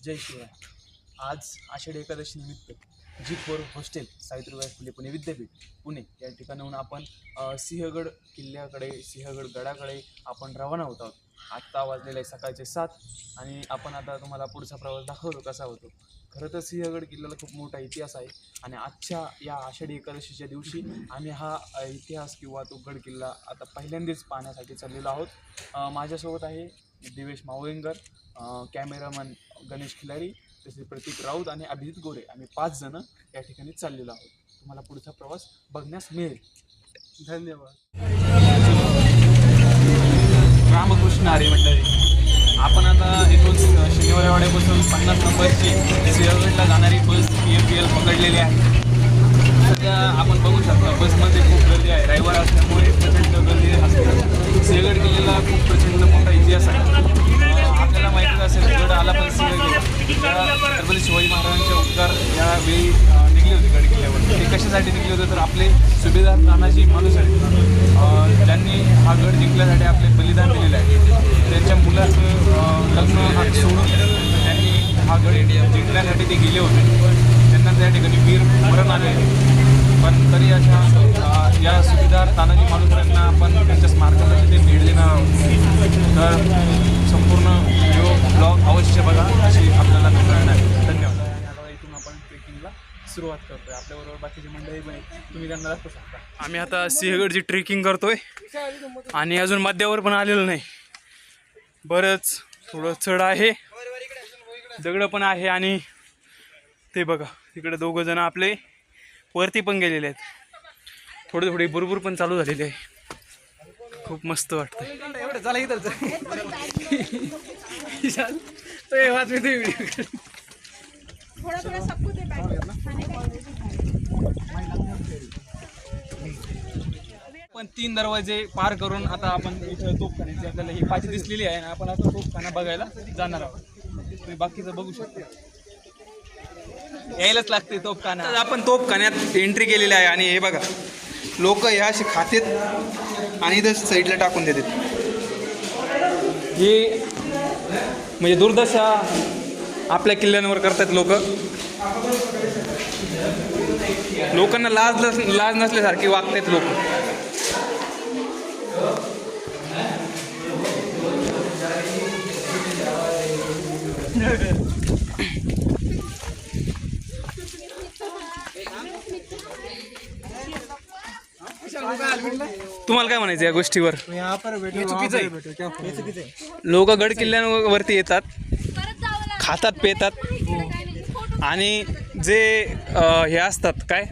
जय शिवराय आज आषाढी एकादशी निमित्त G four hostel Savitribai Phule Pune विद्यापीठ पुणे या ठिकाणाहून आपण सिंहगड किल्ल्याकडे सिंहगड गडाकडे आपण रवाना होत आहोत. आत्ता वाजलेले आहे सकाळचे सात आणि आपण आता तुम्हाला पुढचा प्रवास दाखवतो कसा होतो. खरं तर सिंहगड किल्ल्याला खूप मोठा इतिहास आहे आणि आजच्या या आषाढी एकादशीच्या दिवशी आम्ही हा इतिहास किंवा तो गड किल्ला आता पहिल्यांदाच पाहण्यासाठी चाललेलो आहोत. माझ्यासोबत आहे दिवेश मावळींकर कॅमेरामन गणेश खिलारी तसेच प्रतीक राऊत आणि अभिजित गोरे. आम्ही पाच जण या ठिकाणी चाललेलो आहोत. तुम्हाला पुढचा प्रवास बघण्यास मिळेल. धन्यवाद. रामकृष्ण आरे मंडळी. आपण आता इथून शनिवारवाड्यापासून पन्नास नंबरची सिंहगडला जाणारी bus P M P L पकडलेली आहे. सध्या आपण बघू शकता बसमध्ये खूप गर्दी आहे. रविवार असल्यामुळे प्रचंड गर्दी असते. सिंहगड किल्ल्याला खूप छत्रपती शिवाजी महाराजांचे उपकार यावेळी निघले होते गड किल्ल्यावर ते कशासाठी निघले होते? तर आपले सुभेदार तानाजी मालुसरे ज्यांनी हा गड जिंकण्यासाठी आपले बलिदान दिलेलं आहे. त्यांच्या मुलाचं लग्न सोडून त्यांनी हा गड जिंकण्यासाठी ते गेले होते. त्यांना त्या ठिकाणी वीर मरण आले पण तरी अशा या सुभेदार तानाजी मालुसऱ्यांना आपण त्यांच्या स्मारकाला ते भेट देणार आहोत. तर संपूर्ण व्हिडिओ ब्लॉग अवश्य बघा अशी आपल्याला मिळणार आहे धन्यवाद आणि आता इथून आपण ट्रेकिंगला सुरुवात करतोय. आपल्याबरोबर बाकीची मंडळी पण आहेत. तुम्ही त्यांना दाखवू शकता. आम्ही आता सिंहगडची ट्रेकिंग करतोय. आणि अजून मध्यावर पण आलेलो नाही. बरंच थोडं चढ आहे. दगडं पण आहे आणि ते बघा तिकडे दोघं जण आपले वरती पण गेलेले आहेत. थोडे थोडे बुरबुर पण चालू झालेले आहे. खूप मस्त वाटतंय. एवढं चला तो हे वाच मी ते व्हिडिओ थोड़ा थोड़ा सबको दे पण तीन दरवाजे पार करून आता आपण इथं तोपखान्याची आपल्याला ही पाठी दिसलेली आहे आणि आपण आता तोपखाना बघायला जाणार आहोत. तुम्ही बाकीचं बघू शकता. यायलाच लागते तोपखाना आपण तोपखान्यात एंट्री केलेली आहे आणि हे बघा लोक ह्या असे खातेत आणि इथं साईडला टाकून देतात. ही म्हणजे दुर्दशा आपल्या किल्ल्यांवर करतात लोक. लोकांना लाज नस लाज नसल्यासारखी वागतात लोक. तुम्हाला काय म्हणायचं या गोष्टीवर? लोक गड किल्ल्यांवरती येतात. खातात पेतात आणि जे हे असतात काय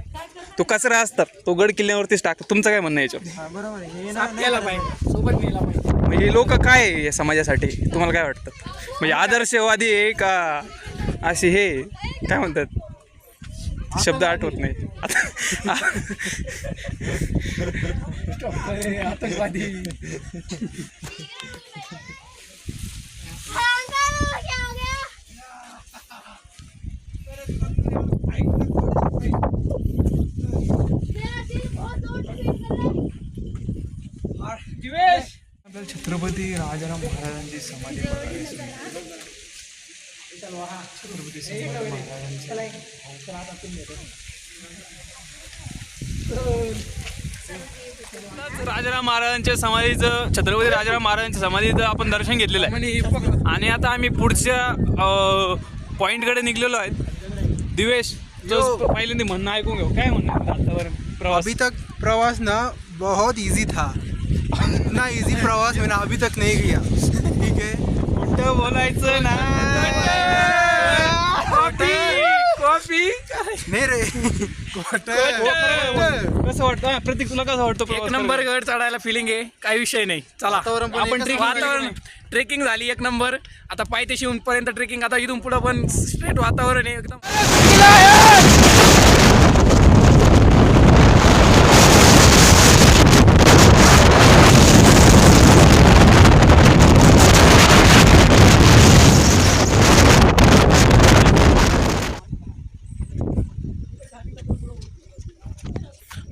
तो कचरा असतात तो गड किल्ल्यावरतीच टाकतात तुमचं काय म्हणणं आहे याच्यावर म्हणजे लोक काय आहे या समाजासाठी तुम्हाला काय वाटतं म्हणजे आदर्शवादी आहे का असे हे काय म्हणतात शब्द आठवत नाही आता क्या आपल्याला छत्रपती राजाराम महाराजांची समाधी. छत्रपती संभाजी महाराजांची. राजाराम महाराजांच्या समाधीचं छत्रपती राजाराम महाराजांच्या समाधीचं आपण दर्शन घेतलेलं आहे. आणि आता आम्ही पुढच्या पॉईंटकडे निघलेलो आहेत. दिवेश तो पहिल्यांदा म्हणणं ऐकून घेऊ. काय म्हणणं आहे? आतापर्यंत प्रवास. अभी तक प्रवास ना बहुत इजी था. इतना इजी प्रवास मैंने अभी तक नहीं किया ठीक है कुठं बोलायचं ना. कॉफी नहीं रे. कसं वाटतं? प्रतीक तुला कसं वाटतं एक नंबर गड चढायला फिलिंग आहे. काही विषय नाही. चला. वातावरण पण आपण एकच ट्रेकिंग वातावरण ट्रेकिंग झाली एक नंबर. आता पायथ्याशी पर्यंत ट्रेकिंग आता इथून पुढं पण स्ट्रेट वातावरण आहे एकदम.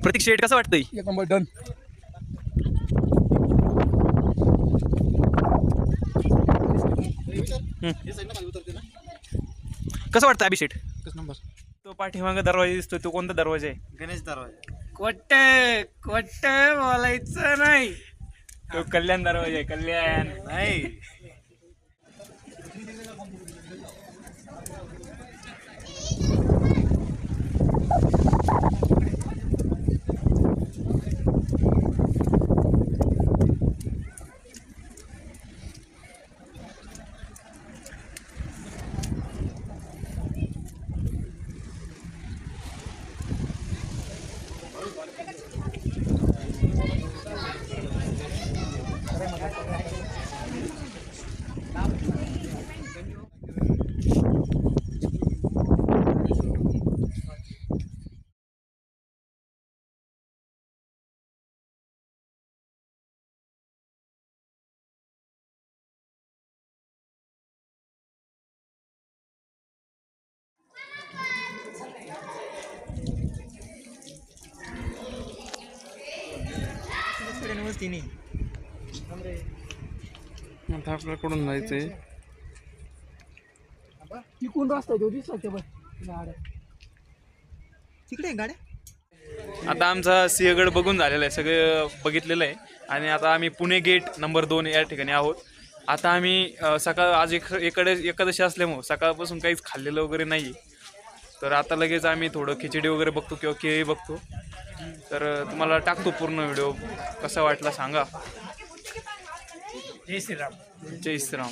प्रतीक शेट कसं वाटतंय? एक नंबर डन. कसं वाटतं अभिषेक? नंबर. तो पाठीमागं दरवाजा दिसतोय तो कोणता दरवाजा आहे? गणेश दरवाजा. कोट्ट कोट्ट बोलायचं नाही. तो कल्याण दरवाजा आहे कल्याण. नाही. आता आपल्याकडून जायचंय. तिकून रस्ता दिसला गाड्या. तिकडे गाड्या? आता आमचा सिंहगड बघून झालेला आहे सगळं बघितलेलं आहे. आणि आता आम्ही पुणे गेट नंबर दोन या ठिकाणी आहोत. आता आम्ही सकाळ आज एक एकडे एकादशी असल्यामुळं सकाळपासून काहीच खाल्लेलं वगैरे नाही तर आता लगेच आम्ही थोडं खिचडी वगैरे बघतो किंवा केळी बघतो. तर तुम्हाला टाकतो पूर्ण व्हिडिओ. कसा वाटला सांगा. जय श्रीराम. जय श्रीराम.